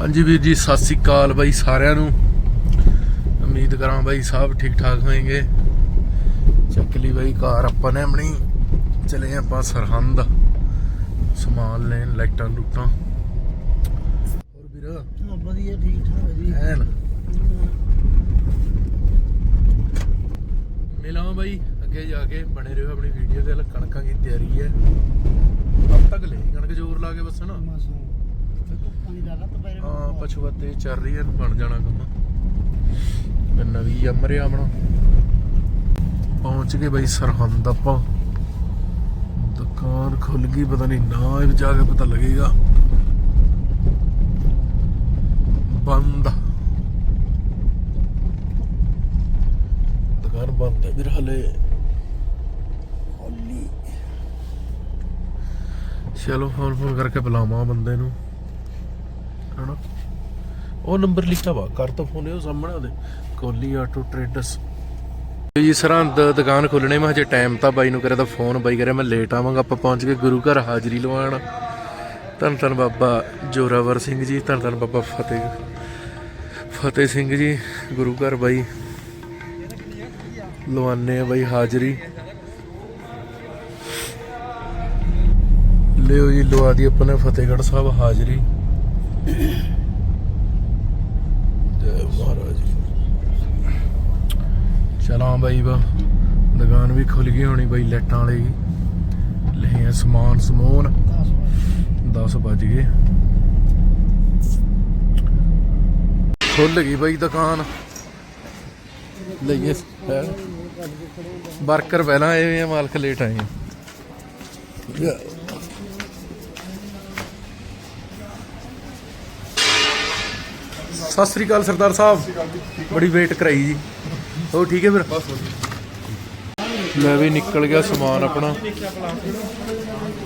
ਹਾਂਜੀ ਵੀਰ ਜੀ ਸਤਿ ਸ੍ਰੀ ਅਕਾਲ ਬਾਈ ਸਾਰਿਆਂ ਨੂੰ। ਉਮੀਦ ਕਰਾਂ ਬਾਈ ਸਭ ਠੀਕ ਠਾਕ ਹੋਣਗੇ ਚੱਕ ਲਈ ਬਾਈ ਕਾਰ ਆਪਾਂ ਨੇ ਆਪਣੀ। ਚਲੇ ਆਪਾਂ ਸਰਹੰਦ। ਸਮਾਨ ਲੈਣ ਲਾਈਟਾਂ ਲੁੱਟਾਂ। ਹੋਰ ਵੀਰ? ਵਧੀਆ ਠੀਕ ਠਾਕ ਹੈ ਜੀ। ਐਨ ਮਿਲਾਂ ਬਾਈ। ਅੱਗੇ ਜਾ ਕੇ ਬਣੇ ਰਹੋ ਆਪਣੀ ਵੀਡੀਓ ਤੇ ਕਣਕਾਂ ਦੀ ਤਿਆਰੀ ਹੈ। ਅਬ ਤੱਕ ਲੈ ਕਣਕ ਜ਼ੋਰ ਲਾ ਕੇ ਨੂੰ ਹਾਂ ਪਛੂਆ ਤੇ ਚੱਲ ਰਹੀ ਹੈ ਬਣ ਜਾਣਾ ਕੰਮ। ਮੈਂ ਨਵੀਂ ਅਮਰਿਆ ਆਪਣਾ। ਪਹੁੰਚ ਗਏ ਬਈ ਸਰਹੰਦ ਆਪਾਂ। ਦੁਕਾਨ ਖੁੱਲ ਗਈ, ਪਤਾ ਨਹੀਂ ਨਾ ਇਹ ਜਾ ਕੇ ਪਤਾ ਲੱਗੇਗਾ। ਬੰਦ। ਦੁਕਾਨ ਬੰਦ ਹੈ ਵੀਰ ਹਲੇ। ਹੌਲੀ। ਚਲੋ, ਫੋਨ ਫੋਨ ਕਰਕੇ ਬੁਲਾਵਾਂ ਬੰਦੇ ਨੂੰ। ਹਨਾ? ਉਹ ਨੰਬਰ ਲਿਖਿਆ ਵਾ, ਕਰ ਤਾਂ ਫੋਨ ਉਹ ਸਾਹਮਣੇ ਉਹਦੇ ਕੋਲੀ ਆਟੋ ਟ੍ਰੇਡਰਸ। ਜੀ ਸਰਹੰਦ ਦੁਕਾਨ ਖੋਲਣੇ, ਮੈਂ ਹਜੇ ਟਾਈਮ ਤਾਂ ਬਾਈ ਨੂੰ ਕਰਿਆ ਤਾਂ ਫੋਨ ਬਾਈ ਕਰਿਆ ਮੈਂ ਲੇਟ ਆਵਾਂਗਾ, ਆਪਾਂ ਪਹੁੰਚ ਕੇ ਗੁਰੂ ਘਰ, ਹਾਜ਼ਰੀ ਲਵਾਉਣ। ਧੰਨ ਧੰਨ ਬਾਬਾ ਜੋਰਾਵਰ ਸਿੰਘ ਜੀ, ਧੰਨ ਧੰਨ ਬਾਬਾ ਫਤਿਹ ਫਤਿਹ ਸਿੰਘ ਜੀ, ਗੁਰੂ ਘਰ ਬਾਈ। ਲਵਾਨੇ ਆ ਬਾਈ ਹਾਜ਼ਰੀ। ਲਿਓ ਜੀ, ਲਵਾ ਦੀ ਆਪਣੇ ਫਤਿਹਗੜ੍ਹ ਸਾਹਿਬ ਹਾਜ਼ਰੀ ਜੈ ਮਹਾਰਾਜ ਚਲਾਂ ਬਾਈ ਵਾ ਦੁਕਾਨ ਵੀ ਖੁੱਲ ਗਈ ਹੋਣੀ ਬਾਈ ਲੈਟਾਂ ਵਾਲੀ। ਲੈ ਆ ਸਮਾਨ, ਸਮੂਨ। 10 ਵੱਜ ਗਏ। ਖੁੱਲ ਗਈ ਬਾਈ ਦੁਕਾਨ। ਲਈਏ ਵਰਕਰ ਪਹਿਲਾਂ ਆਏ ਹੋਏ ਆ, ਮਾਲਕ ਲੇਟ ਆਏ ਆ। ਸਤਿ ਸ੍ਰੀ ਅਕਾਲ ਸਰਦਾਰ ਸਾਹਿਬ। ਬੜੀ ਵੇਟ ਕਰਾਈ ਜੀ। ਹੋ ਠੀਕ ਹੈ ਫਿਰ? ਮੈਂ ਵੀ ਨਿਕਲ ਗਿਆ ਸਮਾਨ ਆਪਣਾ।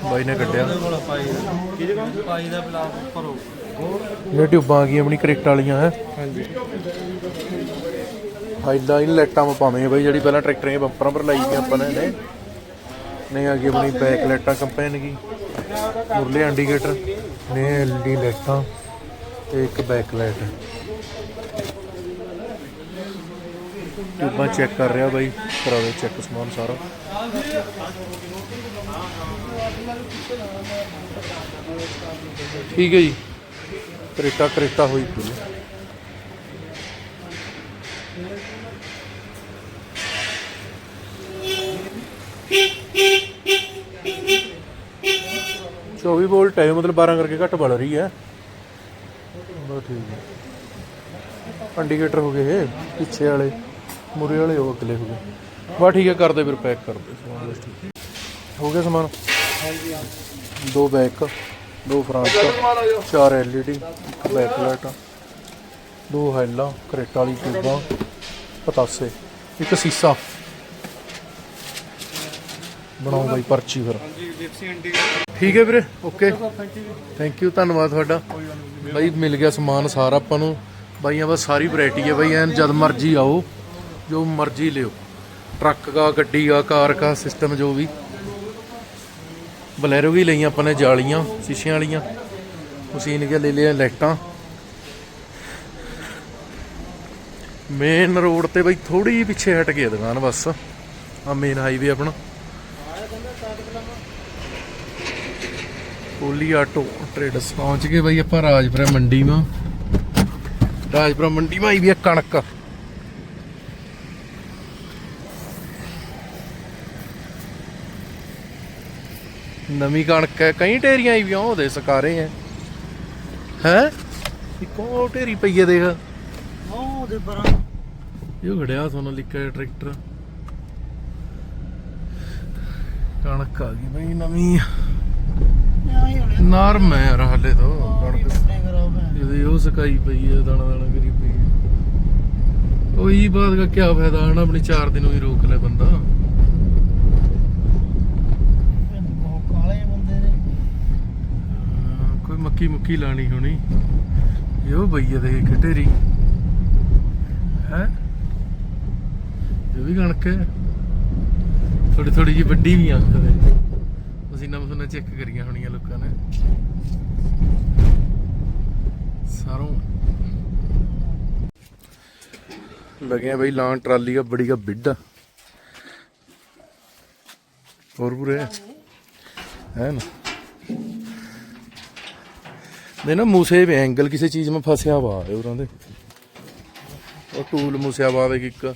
ਬਾਈ ਨੇ ਕੱਢਿਆ। ਕਿਹਦੇ ਕੋਲ? ਪਾਈ ਦਾ ਪਲਾਸ ਭਰੋ ਇਹ ਟਿਊਬਾਂ ਆ ਗਈਆਂ ਆਪਣੀ ਕ੍ਰਿਕਟ ਵਾਲੀਆਂ ਹੈ? ਹਾਂਜੀ। ਹੀ ਪਾਵਾਂਗੇ ਬਾਈ ਜਿਹੜੀ ਪਹਿਲਾਂ ਟਰੈਕਟਰਾਂ ਦੇ ਬੰਪਰਾਂ ਪਰ ਲਾਈ ਸੀ ਆਪਾਂ ਨੇ ਨੇ। ਨਹੀਂ ਆ ਗਈ ਆਪਣੀ ਬੈਕ ਲਾਈਟਾਂ ਕੰਪਨੀ ਕੀ। ਮੁਰਲੇ ਇੰਡੀਕੇਟਰ ਨੇ ਐਲਡੀ ਲਾਈਟਾਂ ਤੇ ਇੱਕ ਬੈਕ ਲਾਈਟ। ਟਿਊਬਾਂ ਚੈੱਕ ਕਰ ਰਿਹਾ ਬਾਈ ਕਰਾਵੇ ਚੈੱਕ ਸਮਾਨ ਸਾਰਾ। ਠੀਕ ਹੈ ਜੀ। ਕਰੇਟਾ ਕਰੇਟਾ ਹੋਈ ਪਈ ਚੌਵੀ ਬੋਲ ਟਾਈਮ ਮਤਲਬ 12 ਕਰਕੇ ਘੱਟ ਬਲ ਰਹੀ ਹੈ। ਬਹੁਤ ਠੀਕ ਹੈ। ਇੰਡੀਕੇਟਰ ਹੋ ਗਏ ਪਿੱਛੇ ਵਾਲੇ। ਮੁਰੇ ਵਾਲੇ ਉਹ ਅਗਲੇ ਹੋ ਗਏ। ਬਾ ਠੀਕ ਹੈ, ਕਰਦੇ ਫਿਰ ਪੈਕ ਕਰਦੇ ਸਮਾਨ ਹੋ ਗਿਆ ਸਮਾਨ? ਦੋ ਬੈਕ ਦੋ ਫਰਾਂਸ ਚਾਰ ਐਲਈਡੀ ਇੱਕ ਬੈਕ ਬੈਕਲਾਈਟ ਦੋ ਹੈਲਾਂ, ਕਰੇਟਾਂ ਵਾਲੀ ਟਿਊਬਾਂ, ਪਤਾਸੇ, ਇੱਕ ਸੀਸਾ। ਬਣਾਓ ਬਾਈ ਪਰਚੀ ਫਿਰ। ਠੀਕ ਹੈ ਵੀਰੇ ਓਕੇ ਥੈਂਕ ਯੂ ਧੰਨਵਾਦ ਤੁਹਾਡਾ। ਬਾਈ ਮਿਲ ਗਿਆ ਸਮਾਨ ਸਾਰਾ ਆਪਾਂ ਨੂੰ। ਬਾਈਆਂ ਬਸ ਸਾਰੀ ਵੈਰਾਈਟੀ ਹੈ ਬਾਈ, ਐਨ ਜਦ ਮਰਜ਼ੀ ਆਓ। ਜੋ ਮਰਜ਼ੀ ਲਿਓ। ਟਰੱਕ ਦਾ, ਗੱਡੀ ਦਾ, ਕਾਰ ਦਾ, ਸਿਸਟਮ ਜੋ ਵੀ। ਬਲੈਰੋ ਵੀ ਲਈਆਂ ਆਪਾਂ ਨੇ, ਜਾਲੀਆਂ, ਸ਼ੀਸ਼ਿਆਂ ਵਾਲੀਆਂ। ਮਸ਼ੀਨ ਕੇ ਲੈ ਲਿਆ ਲਾਈਟਾਂ। ਮੇਨ ਰੋਡ ਤੇ ਬਈ ਥੋੜੀ ਜਿਹੀ ਪਿੱਛੇ ਹਟ ਗਈ ਦੁਕਾਨ, ਬਸ। ਆ ਮੇਨ ਹਾਈਵੇ ਆਪਣਾ। ਕੋਲੀ ਆਟੋ ਟ੍ਰੇਡਰਸ ਪਹੁੰਚ ਗਏ ਬਈ ਆਪਾਂ ਰਾਜਪੁਰਾ ਮੰਡੀ ਮਾ। ਰਾਜਪੁਰਾ ਮੰਡੀ ਮਾ ਆਈ ਵੀ ਕਣਕ। ਨਵੀਂ ਕਣਕ ਹੈ ਕਈ ਢੇਰੀਆਂ ਆਈ ਵੀ ਉਹਦੇ ਸਕਾਰੇ ਹੈ। ਹੈ? ਇੱਕੋ ਢੇਰੀ ਪਈ ਹੈ ਦੇਖ। ਉਹ ਦੇ ਪਰਾਂ। ਇਹ ਖੜਿਆ ਟਰੈਕਟਰ। ਕਣਕ ਆ ਗਈ ਬਈ ਨਵੀਂ। ਨਰਮ ਹੈ ਯਾਰ ਹਾਲੇ ਤੋਂ ਕਣਕ। ਜਿਹਦੇ ਉਹ ਸਕਾਈ ਪਈ ਹੈ ਦਾਣਾ ਦਾਣਾ ਕਰੀ ਪਈ ਹੈ। ਉਹੀ ਬਾਤ ਦਾ ਕੀ ਫਾਇਦਾ ਹਨਾ ਆਪਣੀ 4 ਦਿਨ ਹੀ ਰੋਕ ਲੈ ਬੰਦਾ ਬਹੁਤ ਕਾਲੇ ਬੰਦੇ ਨੇ ਹਾਂ, ਕੋਈ ਮੱਕੀ ਮੁੱਕੀ ਲਾਣੀ ਹੋਣੀ। ਇਹੋ ਬਈਆ ਦੇ ਖਟੇਰੀ ਹੈ? ਇਹ ਵੀ ਕਣਕ ਹੈ। ਥੋੜੀ ਥੋੜੀ ਜੀ ਵੱਡੀ ਵੀ ਆ ਕਦੇ ਅਸੀਂ ਨਾ ਮਸੂਨਾ ਚੈੱਕ ਕਰੀਆਂ ਹੋਣੀਆਂ ਲੋਕਾਂ ਨੇ। ਸਾਰੋਂ। ਲੱਗਿਆ ਬਈ ਲਾਂ ਟਰਾਲੀ ਆ ਬੜੀ ਦਾ ਬਿੱਡਾ ਹੋਰ ਪੂਰੇ। ਹੈ ਨਾ? ਦੇ ਨਾ ਮੂਸੇ ਵੀ ਐਂਗਲ ਕਿਸੇ ਚੀਜ਼ ਮੈਂ ਫਸਿਆ ਵਾ ਹੈ ਉਹਨਾਂ ਦੇ। ਉਹ ਟੂਲ ਮੂਸਿਆ ਵਾ ਵੇ ਇੱਕ।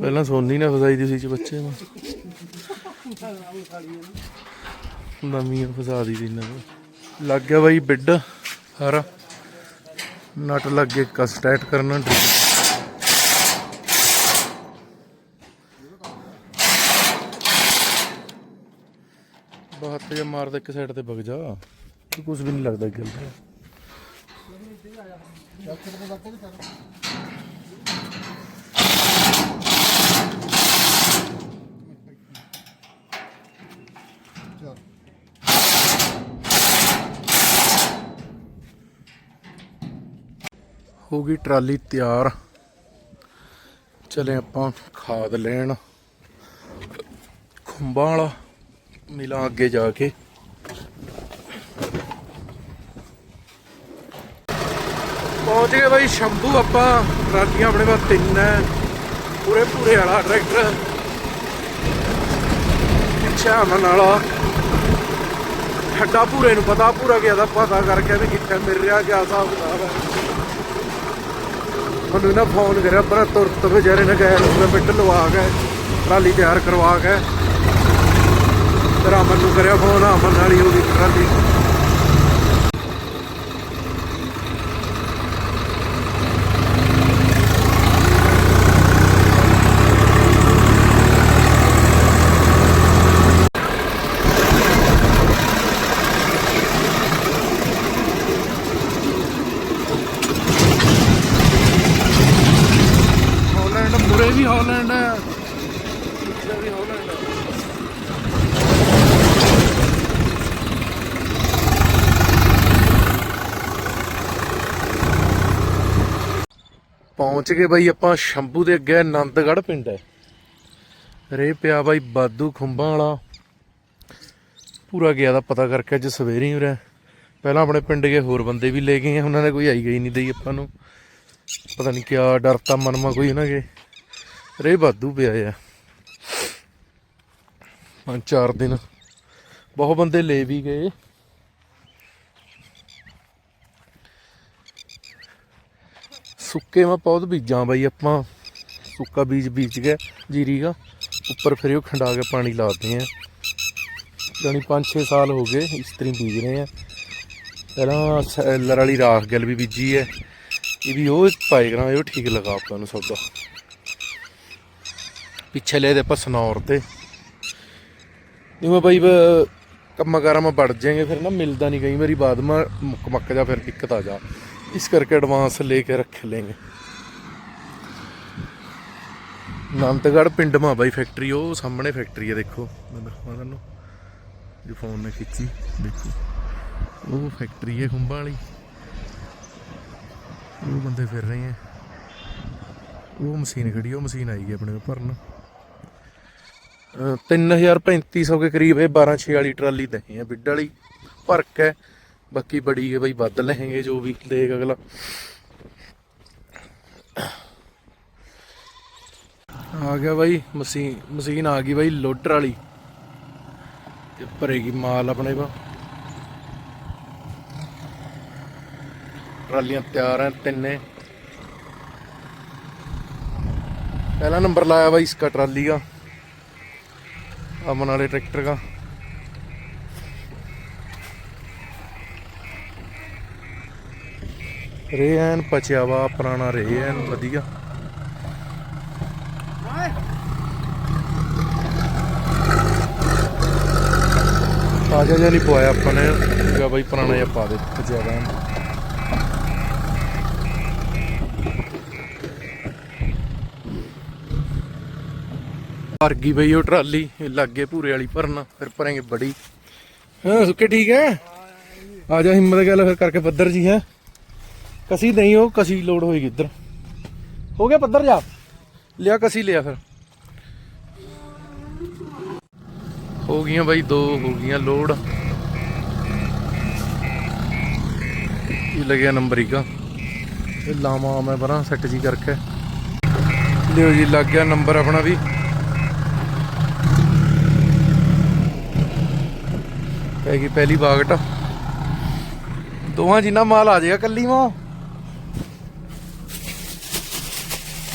ਪਹਿਲਾਂ ਸੋਨੀ ਨੇ ਫਸਾਈ ਦੀ ਸੀ, ਚ ਬੱਚੇ ਨੂੰ। ਨਵੀਂ ਫਸਾ ਦੀ ਸੀ ਇਹਨਾਂ ਨੂੰ। ਲੱਗ ਗਿਆ ਬਾਈ ਬਿੱਡ, ਸਾਰਾ। ਨਟ ਲੱਗ ਗਿਆ ਕਸਟੈਟ ਕਰਨਾ ਬਾਹਰ ਤੇ ਜੇ ਮਾਰਦਾ ਇੱਕ ਸਾਈਡ ਤੇ ਵਗ ਜਾ। ਕੁਝ ਵੀ ਨਹੀਂ ਲੱਗਦਾ ਗੱਲ ਤੇ ਹੋ ਗਈ ਟਰਾਲੀ ਤਿਆਰ। ਚਲੇ ਆਪਾਂ ਖਾਦ ਲੈਣ। ਖੁੰਬਾਂ ਵਾਲਾ। ਮਿਲਾਂ ਅੱਗੇ ਜਾ ਕੇ। ਪਹੁੰਚ ਗਏ ਬਾਈ ਸ਼ੰਭੂ, ਆਪਾਂ ਟਰਾਲੀਆਂ ਆਪਣੇ ਕੋਲ ਤਿੰਨ ਹੈ ਪੂਰੇ ਪੂਰੇ ਵਾਲਾ ਟਰੈਕਟਰ ਅੱਛਾ ਮਨ ਵਾਲਾ। ਠੱਡਾ ਪੂਰੇ ਨੂੰ ਪਤਾ ਪੂਰਾ ਗਿਆ ਦਾ ਪਤਾ ਕਰਕੇ ਵੀ ਕਿੱਥੇ ਮਿਲ ਰਿਹਾ, ਕਿਆ ਹਿਸਾਬ ਕਿਤਾਬ ਹੈ ਮੈਨੂੰ ਨਾ ਫੋਨ ਕਰਿਆ ਪਰ ਤੁਰਤ ਵਿਚਾਰੇ ਨੇ ਗਏ ਨੂੰ ਮਿੰਟ ਲਵਾ ਕੇ, ਟਰਾਲੀ ਤਿਆਰ ਕਰਵਾ ਕੇ। ਫਿਰ ਅਮਨ ਨੂੰ ਕਰਿਆ ਫੋਨ ਅਮਨ ਨਾਲ ਹੀ ਹੋ ਗਈ ਟਰਾਲੀ ਹਾਲੈਂਡ ਮੁਰੇ ਵੀ ਹਾਲੈਂਡ ਹੈ ਪਿੱਛੇ ਵੀ ਹਾਲੈਂਡ ਹੈ ਪਹੁੰਚ ਗਏ ਬਾਈ ਆਪਾਂ ਸ਼ੰਭੂ ਦੇ ਅੱਗੇ ਆਨੰਦਗੜ੍ਹ ਪਿੰਡ ਹੈ। ਰੇ ਪਿਆ ਬਾਈ ਬਾਦੂ ਖੁੰਬਾਂ ਵਾਲਾ। ਪੂਰਾ ਗਿਆ ਦਾ ਪਤਾ ਕਰਕੇ ਅੱਜ ਸਵੇਰੇ ਹੀ ਉਰੇ। ਪਹਿਲਾਂ ਆਪਣੇ ਪਿੰਡ ਗਏ ਹੋਰ ਬੰਦੇ ਵੀ ਲੈ ਗਏ ਆ, ਉਹਨਾਂ ਨੇ ਕੋਈ ਆਈ ਗਈ ਨਹੀਂ ਦਈ ਆਪਾਂ ਨੂੰ। ਪਤਾ ਨਹੀਂ ਕਿਆ ਡਰਤਾ ਮਨਮਾ ਕੋਈ ਉਹਨਾਂ ਕੇ ਰੇ ਬਾਦੂ ਪਿਆ ਆ। ਪੰਜ ਚਾਰ ਦਿਨ। ਬਹੁਤ ਬੰਦੇ ਲੈ ਵੀ ਗਏ। ਸੁੱਕੇ ਮੈਂ ਪੌਦ ਬੀਜਾਂ ਬਾਈ, ਆਪਾਂ ਸੁੱਕਾ ਬੀਜ ਬੀਜ ਕੇ ਜੀਰੀ ਦਾ। ਉੱਪਰ ਫਿਰ ਉਹ ਖੰਡਾ ਕੇ ਪਾਣੀ ਲਾਤੇ ਆ। ਜਾਨੀ 5-6 ਸਾਲ ਹੋ ਗਏ ਇਸ ਤਰ੍ਹਾਂ ਬੀਜ ਰਹੇ ਆ। ਪਹਿਲਾਂ ਸੈਲਰ ਵਾਲੀ ਰਾਖ ਗੱਲ ਵੀ ਬੀਜੀ ਹੈ ਇਹ ਵੀ ਉਹ ਪਾਏ ਕਰਾਂ, ਇਹ ਠੀਕ ਲਗਾ ਆਪਾਂ ਨੂੰ ਸੌਦਾ ਪਿੱਛੇ ਲੈ ਦੇ ਆਪਾਂ ਸਨੌਰ ਤੇ। ਇਵੇਂ ਬਾਈ ਕੰਮਾਂ ਕਾਰਾਂ ਮੈਂ ਵੜ ਜਾਏਗੇ, ਫਿਰ ਨਾ ਮਿਲਦਾ ਨਹੀਂ ਕਈ ਵਾਰੀ, ਬਾਅਦ ਮੈਂ ਮੁੱਕ ਮੱਕ ਜਾ, ਫਿਰ ਦਿੱਕਤ ਆ ਜਾ। ਇਸ ਕਰਕੇ ਐਡਵਾਂਸ ਲੈ ਕੇ ਰੱਖ ਲੈਂਗੇ ਨੰਦਗੜ੍ਹ ਪਿੰਡ ਮਾ ਬਾਈ ਫੈਕਟਰੀ ਉਹ ਸਾਹਮਣੇ ਫੈਕਟਰੀ ਹੈ ਦੇਖੋ। ਮੈਂ ਦਿਖਾਵਾਂ ਤੁਹਾਨੂੰ, ਜੋ ਫੋਨ ਨੇ ਖਿੱਚੀ, ਦੇਖੋ। ਉਹ ਫੈਕਟਰੀ ਹੈ ਖੁੰਬਾਂ ਵਾਲੀ। ਉਹ ਬੰਦੇ ਫਿਰ ਰਹੇ ਹੈ ਉਹ ਮਸ਼ੀਨ ਖੜੀ ਉਹ ਮਸ਼ੀਨ ਆਈ ਗਈ ਆਪਣੇ ਕੋਲ ਭਰਨ। ਅਹ 3350 ਕੇ ਕਰੀਬ ਇਹ 12 ਵਾਲੀ ਟਰਾਲੀ ਦਹੀਂ ਹੈ ਬਿੱਡ ਵਾਲੀ। ਭਰਕ ਹੈ ਬਾਕੀ ਬੜੀ ਹੈ ਬਈ, ਵੱਧ ਲਹਾਂਗੇ ਜੋ ਵੀ, ਦੇਖ ਅਗਲਾ। ਆ ਗਿਆ ਬਾਈ ਮਸ਼ੀਨ ਮਸ਼ੀਨ ਆ ਗਈ ਬਾਈ ਲੋਡਰ ਵਾਲੀ। ਤੇ ਭਰੇਗੀ ਮਾਲ ਆਪਣੇ ਵਾ ਟਰਾਲੀਆਂ ਤਿਆਰ ਆ, ਤਿੰਨੇ। ਪਹਿਲਾ ਨੰਬਰ ਲਾਇਆ ਬਾਈ, ਇਸ ਕਾ ਟਰਾਲੀ ਦਾ। ਅਮਨ ਵਾਲੇ ਟਰੈਕਟਰ ਦਾ। ਰੇ ਐਨ ਪਚਿਆ ਵਾ ਪੁਰਾਣਾ ਰੇ ਐਨ ਵਧੀਆ। ਤਾਜ਼ਾ ਜਿਹਾ ਨਹੀਂ ਪਵਾਇਆ ਆਪਾਂ ਨੇ ਕਿਹਾ ਬਾਈ ਪੁਰਾਣਾ ਜਿਹਾ ਪਾ ਦੇ ਪਚਿਆ ਵਾ। ਭਰ ਗਈ ਬਈ ਉਹ ਟਰਾਲੀ ਲੱਗੇ ਭੂਰੇ ਵਾਲੀ ਭਰਨ ਫਿਰ ਭਰਾਂਗੇ ਬੜੀ। ਹਾਂ ਸੁੱਕੇ ਠੀਕ ਹੈ ਆ ਜਾ ਹਿੰਮਤ ਗੱਲ ਫਿਰ ਕਰਕੇ ਪੱਧਰ ਜੀ ਹੈ। ਕਸੀ ਨਹੀਂ ਉਹ ਕਸੀ ਲੋਡ ਹੋਏਗੀ ਇੱਧਰ। ਹੋ ਗਿਆ ਪੱਧਰ ਜਾ। ਲਿਆ ਕਸੀ, ਲਿਆ ਫਿਰ। ਹੋ ਗਈਆਂ ਬਾਈ ਦੋ, ਹੋ ਗਈਆਂ ਲੋਡ ਜੀ ਲੱਗਿਆ ਨੰਬਰ ਹੀਗਾ ਇਹ ਲਾਵਾਂ ਮੈਂ ਪਰਾਂ ਸੈੱਟ ਜੀ ਕਰਕੇ। ਲਿਓ ਜੀ, ਲੱਗ ਗਿਆ ਨੰਬਰ ਆਪਣਾ ਵੀ। ਪੈ ਗਈ ਪਹਿਲੀ ਬਾਗਟ ਦੋਹਾਂ ਜਿੰਨਾ ਮਾਲ ਆ ਜਾਏਗਾ ਕੱਲੀ ਮਾਂ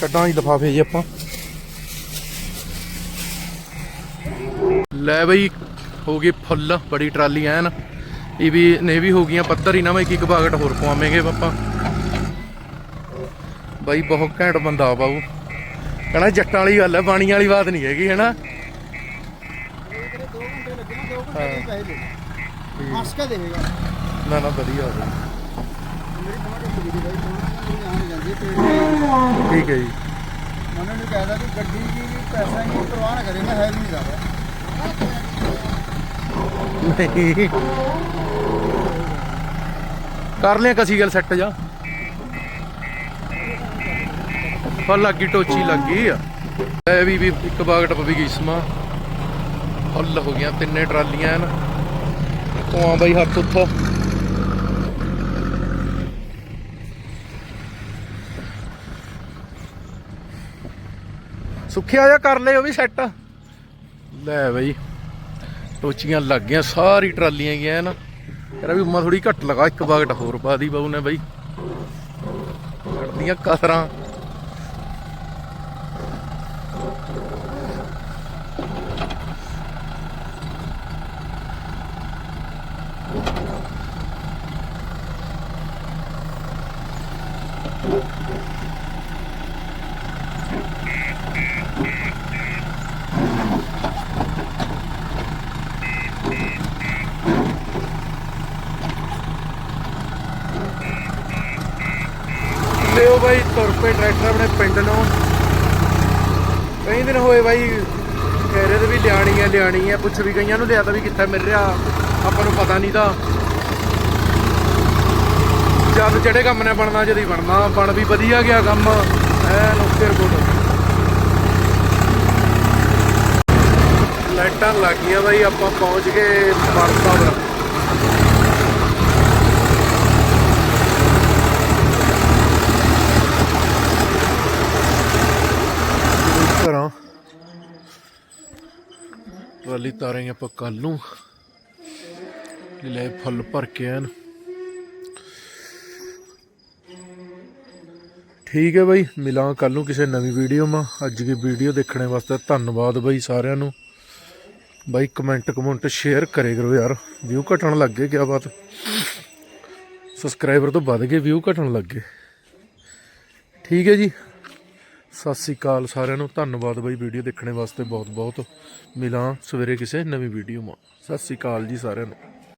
ਕੱਢਾਂ ਜੀ ਲਫਾਫੇ ਜੀ ਆਪਾਂ। ਲੈ ਬਈ ਹੋ ਗਈ ਫੁੱਲ ਬੜੀ ਟਰਾਲੀ ਐਨ। ਇਹ ਵੀ ਨੇ ਵੀ ਹੋ ਗਈਆਂ ਪੱਤਰ ਹੀ ਨਾ ਮੈਂ ਇੱਕ ਇੱਕ ਬਾਗਟ ਹੋਰ ਪਵਾਵਾਂਗੇ ਪਾਪਾ ਬਾਈ ਬਹੁਤ ਘੈਂਟ ਬੰਦਾ ਬਾਬੂ ਕਹਣਾ ਜੱਟਾਂ ਵਾਲੀ ਗੱਲ ਹੈ ਬਾਣੀ ਵਾਲੀ ਬਾਤ ਨਹੀਂ ਹੈਗੀ ਹੈਨਾ? ਹੱਸ ਕੇ ਦੇਵੇਗਾ। ਨਾ ਨਾ ਵਧੀਆ ਹੋ ਗਿਆ ਤੇ ਠੀਕ ਹੈ ਜੀ। ਮੈਨੂੰ ਨਹੀਂ ਕਹਿੰਦਾ ਵੀ ਗੱਡੀ ਦੀ ਵੀ ਪੈਸਾ ਹੀ ਪਰਵਾਹ ਨਾ ਕਰੇ ਮੈਂ ਹੈ ਵੀ ਨਹੀਂ ਜ਼ਿਆਦਾ। ਨਹੀਂ। ਕਰ ਲਿਆ ਕਸੀ ਗੱਲ ਸੈੱਟ ਜਾ। ਫਲ ਲੱਗੀ ਟੋਚੀ ਲੱਗੀ ਆ। ਇਹ ਵੀ ਵੀ ਇੱਕ ਬਾਗ ਟੱਪ ਵੀ ਗਈ ਸਮਾ। ਫੁੱਲ ਹੋ ਗਈਆਂ ਤਿੰਨੇ ਟਰਾਲੀਆਂ ਹਨ ਤੋਂ ਬਾਈ ਹੱਥ ਉੱਥੋਂ ਸੁੱਖਿਆ ਜਾ ਕਰ ਲੈ ਉਹ ਵੀ ਸੈੱਟ ਲੈ ਬਈ, ਟੋਚੀਆਂ ਲੱਗ ਗਈਆਂ, ਸਾਰੀ ਟਰਾਲੀਆਂ ਗਈਆਂ ਨਾ ਕਹਿੰਦਾ ਵੀ ਉਮਾ ਥੋੜੀ ਘੱਟ ਲਗਾ, ਇੱਕ ਬਾਗਟ ਹੋਰ ਪਾ ਦੀ ਬਾਊ ਨੇ ਬਈ। ਕੱਢਦੀਆਂ ਕਸਰਾਂ ਲਿਓ ਬਾਈ, ਤੁਰ ਪਏ ਟਰੈਕਟਰ ਆਪਣੇ ਪਿੰਡ ਨੂੰ। ਕਈ ਦਿਨ ਹੋਏ ਬਾਈ ਕਹਿ ਤੇ ਵੀ ਲਿਆਣੀ ਹੈ ਲਿਆਣੀ ਹੈ। ਪੁੱਛ ਵੀ ਗਈਆਂ ਨੂੰ ਲਿਆ ਤਾਂ ਵੀ ਕਿੱਥੇ ਮਿਲ ਰਿਹਾ, ਆਪਾਂ ਨੂੰ ਪਤਾ ਨਹੀਂ ਤਾਂ। ਜਦ ਜਿਹੜੇ ਕੰਮ ਨੇ ਬਣਨਾ, ਜਦ ਹੀ ਬਣਨਾ। ਬਣ ਵੀ ਵਧੀਆ ਗਿਆ ਕੰਮ। N okay report. ਲਾਈਟਾਂ ਲੱਗ ਗਈਆਂ ਬਾਈ, ਆਪਾਂ ਪਹੁੰਚ ਗਏ ਮਰਸਾਵਰ ਘਰਾਂ। ਟਰਾਲੀ ਤਾਰਾਂਗੇ ਆਪਾਂ ਕੱਲ ਨੂੰ ਲੈ ਫੁੱਲ ਭਰ ਕੇ ਆਨ ਠੀਕ ਹੈ ਬਾਈ ਮਿਲਾਂ ਕੱਲ ਨੂੰ ਕਿਸੇ ਨਵੀਂ ਵੀਡੀਓ ਮਾ। ਅੱਜ ਦੀ ਵੀਡੀਓ ਦੇਖਣ ਵਾਸਤੇ ਧੰਨਵਾਦ ਬਾਈ ਸਾਰਿਆਂ ਨੂੰ। ਬਾਈ ਕਮੈਂਟ ਕਮੈਂਟ ਸ਼ੇਅਰ ਕਰੇ ਕਰੋ ਯਾਰ ਵਿਊ ਘਟਣ ਲੱਗ ਗਏ, ਕਿਆ ਬਾਤ। ਸਬਸਕ੍ਰਾਈਬਰ ਤੋਂ ਵੱਧ ਗਏ ਵਿਊ ਘਟਣ ਲੱਗ ਗਏ। ਠੀਕ ਹੈ ਜੀ। ਸਤਿ ਸ੍ਰੀ ਅਕਾਲ ਸਾਰਿਆਂ ਨੂੰ। ਧੰਨਵਾਦ ਬਾਈ ਵੀਡੀਓ ਦੇਖਣ ਵਾਸਤੇ ਬਹੁਤ ਬਹੁਤ ਮਿਲਾਂ ਸਵੇਰੇ ਕਿਸੇ ਨਵੀਂ ਵੀਡੀਓ ਮਾ। ਸਤਿ ਸ੍ਰੀ ਅਕਾਲ ਜੀ ਸਾਰਿਆਂ ਨੂੰ।